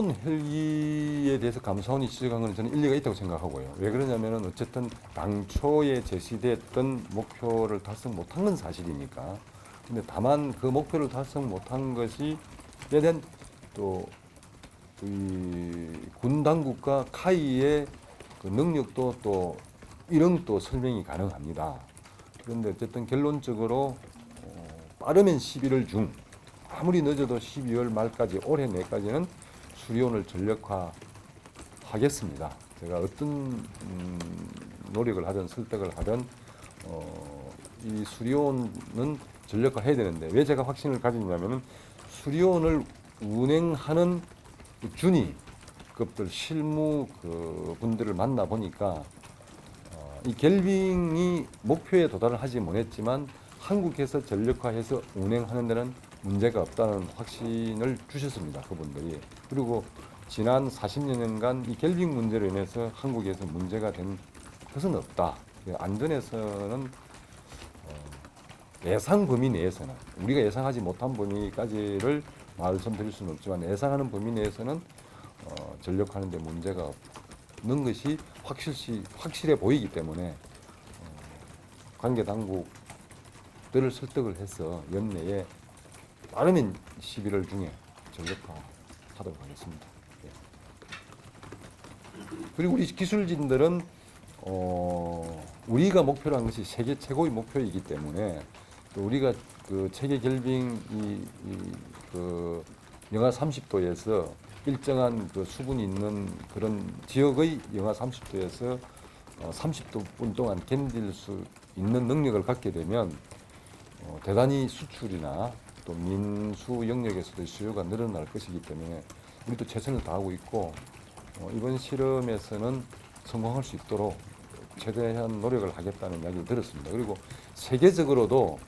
수리온 헬기에 대해서 감사원이 지적한 건 저는 일리가 있다고 생각하고요. 왜 그러냐면은 어쨌든 당초에 제시됐던 목표를 달성 못한 건 사실이니까. 근데 다만 그 목표를 달성 못한 것이 에 대한 또이군 당국과 카이의 그 능력도 또 이런 또 설명이 가능합니다. 그런데 어쨌든 결론적으로 어, 빠르면 11월 중 아무리 늦어도 12월 말까지 올해 내까지는 수리온을 전력화 하겠습니다. 제가 어떤 음, 노력을 하든 설득을 하든 어, 이 수리온은 전력화 해야 되는데 왜 제가 확신을 가지냐면은 수리온을 운행하는 그 준이 급들 실무 그 분들을 만나 보니까 어, 이 갤빙이 목표에 도달을 하지 못했지만 한국에서 전력화해서 운행하는 데는 문제가 없다는 확신을 주셨습니다. 그분들이. 그리고 지난 40여 년간 이 갤빙 문제로 인해서 한국에서 문제가 된 것은 없다. 그 안전에서는 어, 예상 범위 내에서는 우리가 예상하지 못한 범위까지를 말씀드릴 수는 없지만 예상하는 범위 내에서는 어, 전력하는 데 문제가 없는 것이 확실시 확실해 보이기 때문에 어, 관계 당국들을 설득을 해서 연내에 빠르면 11월 중에 전력화 하도록 하겠습니다. 예. 그리고 우리 기술진들은 어, 우리가 목표로 한 것이 세계 최고의 목표이기 때문에 또 우리가 그 체계 결빙 이, 이, 그 영하 30도에서 일정한 그 수분이 있는 그런 지역의 영하 30도에서 어, 30분 동안 견딜 수 있는 능력을 갖게 되면 어, 대단히 수출이나 또 민수 영역에서도 수요가 늘어날 것이기 때문에 우리도 최선을 다하고 있고 어, 이번 실험에서는 성공할 수 있도록 최대한 노력을 하겠다는 이야기를 들었습니다. 그리고 세계적으로도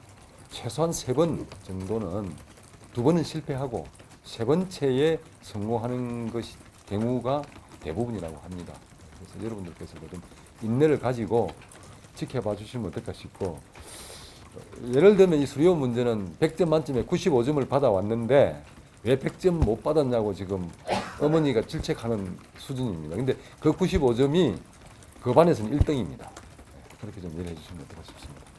최소한 세 번 정도는 두 번은 실패하고 세 번째에 성공하는 것이 경우가 대부분이라고 합니다. 그래서 여러분들께서도 좀 인내를 가지고 지켜봐 주시면 어떨까 싶고 어, 예를 들면 이 수리온 문제는 100점 만점에 95점을 받아왔는데 왜 100점 못 받았냐고 지금 어머니가 질책하는 수준입니다. 근데 그 95점이 그 반에서는 1등입니다. 그렇게 좀 이해해 주시면 어떨까 싶습니다.